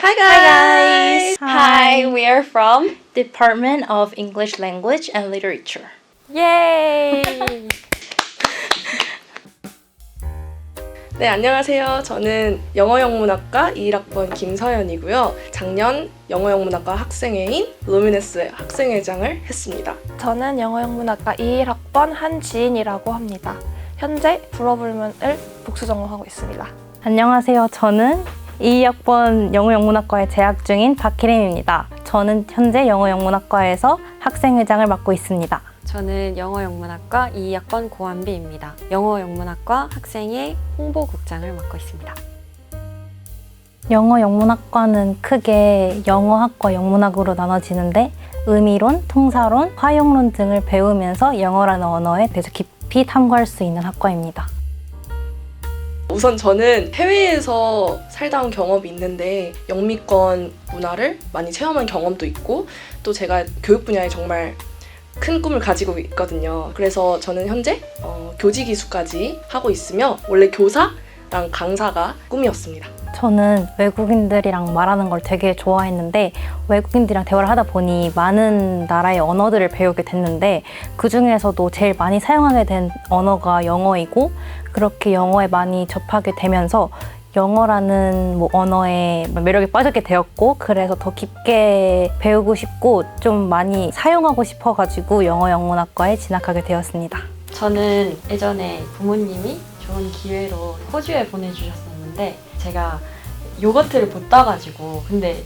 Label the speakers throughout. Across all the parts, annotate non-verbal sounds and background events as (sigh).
Speaker 1: Hi
Speaker 2: guys.
Speaker 1: Hi, we are from
Speaker 2: Department of English Language and Literature.
Speaker 3: 예이! (laughs)
Speaker 1: 네, 안녕하세요. 저는 영어영문학과 21학번 김서연이고요. 작년 영어영문학과 학생회인 루미네스 학생회장을 했습니다.
Speaker 3: 저는 영어영문학과 21학번 한지인이라고 합니다. 현재 불어불문을 복수 전공하고 있습니다.
Speaker 2: 안녕하세요. 저는 2학번 영어영문학과에 재학 중인 박혜림입니다. 저는 현재 영어영문학과에서 학생회장을 맡고 있습니다.
Speaker 4: 저는 영어영문학과 2학번 고한비입니다. 영어영문학과 학생의 홍보국장을 맡고 있습니다.
Speaker 2: 영어 영문학과는 크게 영어학과 영문학으로 나눠지는데 의미론, 통사론, 화용론 등을 배우면서 영어라는 언어에 대해서 깊이 탐구할 수 있는 학과입니다.
Speaker 1: 우선 저는 해외에서 살다 온 경험이 있는데 영미권 문화를 많이 체험한 경험도 있고 또 제가 교육 분야에 정말 큰 꿈을 가지고 있거든요. 그래서 저는 현재 어, 교직 기수까지 하고 있으며 원래 교사 랑 강사가 꿈이었습니다.
Speaker 2: 저는 외국인들이랑 말하는 걸 되게 좋아했는데 외국인들이랑 대화를 하다 보니 많은 나라의 언어들을 배우게 됐는데 그 중에서도 제일 많이 사용하게 된 언어가 영어이고 그렇게 영어에 많이 접하게 되면서 영어라는 뭐 언어에 매력에 빠지게 되었고 그래서 더 깊게 배우고 싶고 좀 많이 사용하고 싶어가지고 영어 영문학과에 진학하게 되었습니다.
Speaker 4: 저는 예전에 부모님이 좋은 기회로 호주에 보내주셨었는데 제가 요거트를 못 따가지고 근데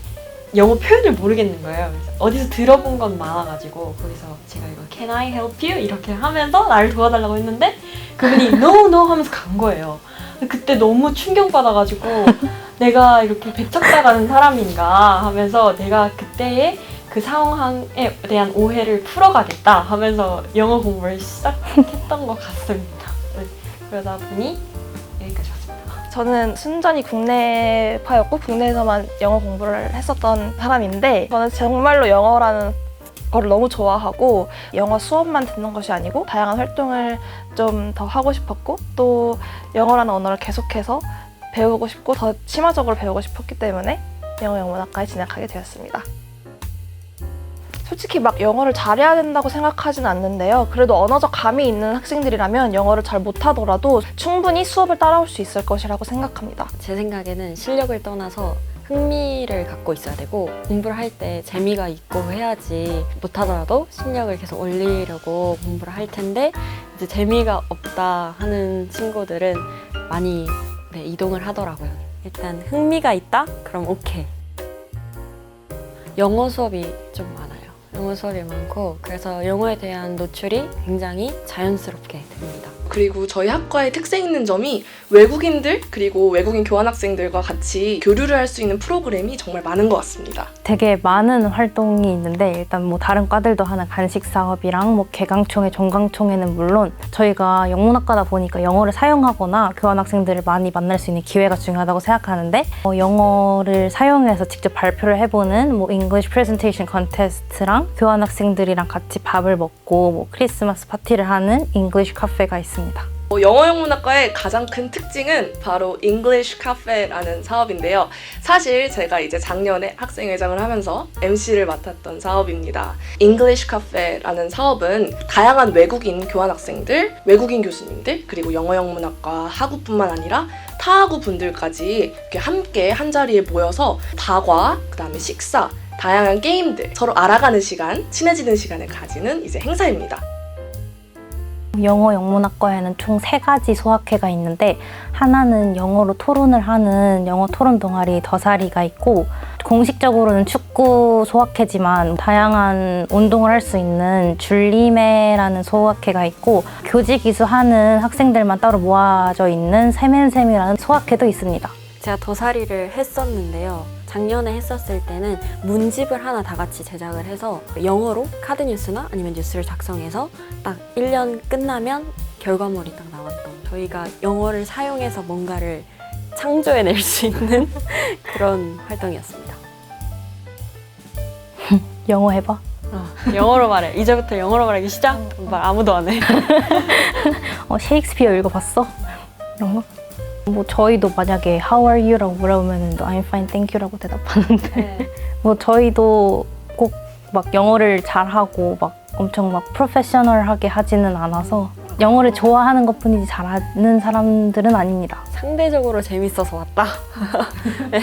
Speaker 4: 영어 표현을 모르겠는 거예요. 어디서 들어본 건 많아가지고 거기서 제가 이거 Can I help you? 이렇게 하면서 나를 도와달라고 했는데 그분이 No No 하면서 간 거예요. 그때 너무 충격받아가지고 (laughs) 내가 이렇게 배척당하는 사람인가 하면서 내가 그때의 그 상황에 대한 오해를 풀어가겠다 하면서 영어 공부를 시작했던 것 같습니다. 네, 그러다 보니 여기까지 왔습니다.
Speaker 3: 저는 순전히 국내파였고 국내에서만 영어 공부를 했었던 사람인데 저는 정말로 영어라는 걸 너무 좋아하고 영어 수업만 듣는 것이 아니고 다양한 활동을 좀 더 하고 싶었고 또 영어라는 언어를 계속해서 배우고 싶고 더 심화적으로 배우고 싶었기 때문에 영어 영문학과에 진학하게 되었습니다. 솔직히 막 영어를 잘해야 된다고 생각하진 않는데요. 그래도 언어적 감이 있는 학생들이라면 영어를 잘 못하더라도 충분히 수업을 따라올 수 있을 것이라고 생각합니다.
Speaker 4: 제 생각에는 실력을 떠나서 흥미를 갖고 있어야 되고 공부를 할 때 재미가 있고 해야지 못하더라도 실력을 계속 올리려고 공부를 할 텐데 이제 재미가 없다 하는 친구들은 많이 네, 이동을 하더라고요. 일단 흥미가 있다? 그럼 오케이. 영어 수업이 좀 많아요. 영어 수업이 많고 그래서 영어에 대한 노출이 굉장히 자연스럽게 됩니다.
Speaker 1: 그리고 저희 학과의 특색 있는 점이 외국인들 그리고 외국인 교환학생들과 같이 교류를 할 수 있는 프로그램이 정말 많은 것 같습니다.
Speaker 2: 되게 많은 활동이 있는데 일단 뭐 다른 과들도 하는 간식 사업이랑 뭐 개강총회, 종강총회는 물론 저희가 영문학과다 보니까 영어를 사용하거나 교환 학생들을 많이 만날 수 있는 기회가 중요하다고 생각하는데 어, 영어를 사용해서 직접 발표를 해보는 뭐 English Presentation Contest랑 교환 학생들이랑 같이 밥을 먹고 뭐 크리스마스 파티를 하는 English 카페가 있습니다.
Speaker 1: 어, 영어영문학과의 가장 큰 특징은 바로 English Cafe라는 사업인데요. 사실 제가 이제 작년에 학생회장을 하면서 MC를 맡았던 사업입니다. English Cafe라는 사업은 다양한 외국인 교환학생들, 외국인 교수님들, 그리고 영어영문학과 학우뿐만 아니라 타학우 분들까지 함께 한 자리에 모여서 다과, 그 다음에 식사, 다양한 게임들, 서로 알아가는 시간, 친해지는 시간을 가지는 이제 행사입니다.
Speaker 2: 영어 영문학과에는 총 세 가지 소학회가 있는데 하나는 영어로 토론을 하는 영어 토론 동아리 더사리가 있고 공식적으로는 축구 소학회지만 다양한 운동을 할 수 있는 줄리매라는 소학회가 있고 교직 이수하는 학생들만 따로 모아져 있는 세멘셈이라는 소학회도 있습니다.
Speaker 4: 제가 도사리를 했었는데요. 작년에 했었을 때는 문집을 하나 다 같이 제작을 해서 영어로 카드 뉴스나 아니면 뉴스를 작성해서 딱 1년 끝나면 결과물이 딱 나왔던 저희가 영어를 사용해서 뭔가를 창조해낼 수 있는 (laughs) 그런 활동이었습니다. (laughs)
Speaker 2: 영어 해봐.
Speaker 4: 어, 영어로 말해. 이제부터 영어로 말하기 시작? 말 아무도 안 해. (laughs)
Speaker 2: 어, 셰익스피어 읽어봤어? 이런 거? 뭐 저희도 만약에 How are you라고 물어보면 I'm fine, thank you라고 대답하는데
Speaker 4: 네. (laughs)
Speaker 2: 뭐 저희도 꼭 막 영어를 잘하고 막 엄청 막 프로페셔널하게 하지는 않아서 영어를 좋아하는 것뿐이지 잘하는 사람들은 아닙니다.
Speaker 4: 상대적으로 재밌어서 왔다. (laughs) 네.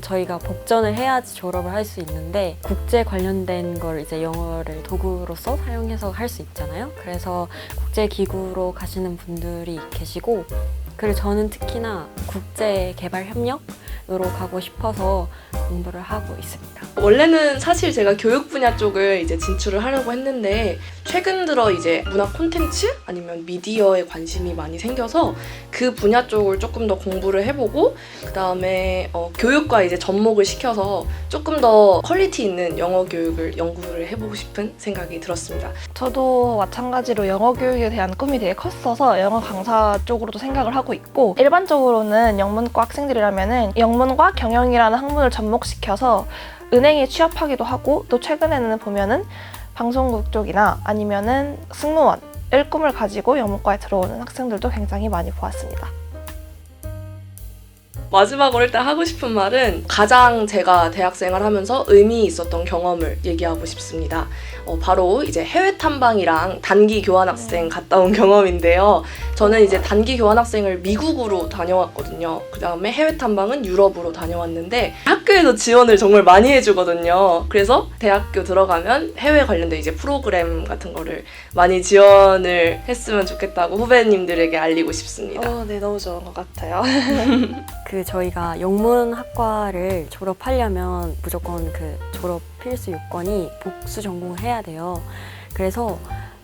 Speaker 4: 저희가 복전을 해야지 졸업을 할 수 있는데 국제 관련된 걸 이제 영어를 도구로서 사용해서 할 수 있잖아요. 그래서 국제 기구로 가시는 분들이 계시고 그리고 저는 특히나 국제 개발 협력으로 가고 싶어서 공부를 하고 있습니다.
Speaker 1: 원래는 사실 제가 교육 분야 쪽을 이제 진출을 하려고 했는데 최근 들어 이제 문화 콘텐츠 아니면 미디어에 관심이 많이 생겨서 그 분야 쪽을 조금 더 공부를 해보고 그 다음에 어, 교육과 이제 접목을 시켜서 조금 더 퀄리티 있는 영어 교육을 연구를 해보고 싶은 생각이 들었습니다.
Speaker 3: 저도 마찬가지로 영어 교육에 대한 꿈이 되게 컸어서 영어 강사 쪽으로도 생각을 하고 있고 일반적으로는 영문과 학생들이라면은 영문과 경영이라는 학문을 접목시켜서 은행에 취업하기도 하고 또 최근에는 보면은 방송국 쪽이나 아니면은 승무원을 꿈을 가지고 영문과에 들어오는 학생들도 굉장히 많이 보았습니다.
Speaker 1: 마지막으로 일단 하고 싶은 말은 가장 제가 대학생활 하면서 의미 있었던 경험을 얘기하고 싶습니다. 어, 바로 이제 해외 탐방이랑 단기 교환학생 갔다 온 경험인데요. 저는 이제 단기 교환학생을 미국으로 다녀왔거든요. 그 다음에 해외 탐방은 유럽으로 다녀왔는데 학교에서 지원을 정말 많이 해주거든요. 그래서 대학교 들어가면 해외 관련된 이제 프로그램 같은 거를 많이 지원을 했으면 좋겠다고 후배님들에게 알리고 싶습니다.
Speaker 3: 어, 네, 너무 좋은 것 같아요. (laughs)
Speaker 4: 그 저희가 영문학과를 졸업하려면 무조건 그 졸업 필수 요건이 복수 전공을 해야 돼요. 그래서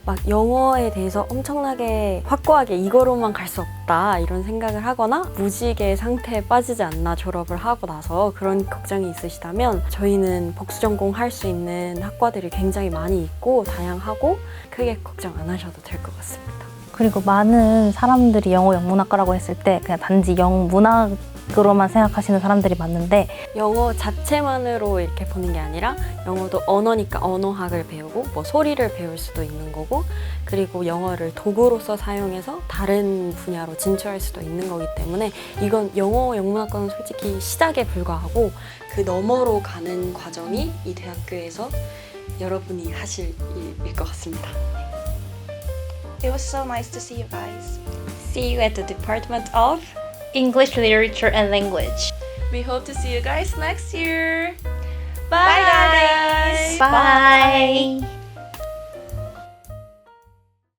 Speaker 4: 막 영어에 대해서 엄청나게 확고하게 이거로만 갈 수 없다 이런 생각을 하거나 무지개 상태에 빠지지 않나 졸업을 하고 나서 그런 걱정이 있으시다면 저희는 복수 전공 할 수 있는 학과들이 굉장히 많이 있고 다양하고 크게 걱정 안 하셔도 될 것 같습니다.
Speaker 2: 그리고 많은 사람들이 영어 영문학과라고 했을 때 그냥 단지 영문학 으로만 생각하시는 사람들이 많은데
Speaker 4: 영어 자체만으로 이렇게 보는 게 아니라 영어도 언어니까 언어학을 배우고 뭐 소리를 배울 수도 있는 거고 그리고 영어를 도구로서 사용해서 다른 분야로 진출할 수도 있는 거기 때문에 이건 영어 영문학과는 솔직히 시작에 불과하고 그 너머로 가는 과정이 이 대학교에서 여러분이 하실 일일 것 같습니다.
Speaker 3: It was so nice to see you guys.
Speaker 4: See you at the Department of
Speaker 2: English Literature and Language.
Speaker 1: We hope to see you guys next year.
Speaker 3: Bye, guys.
Speaker 2: Bye.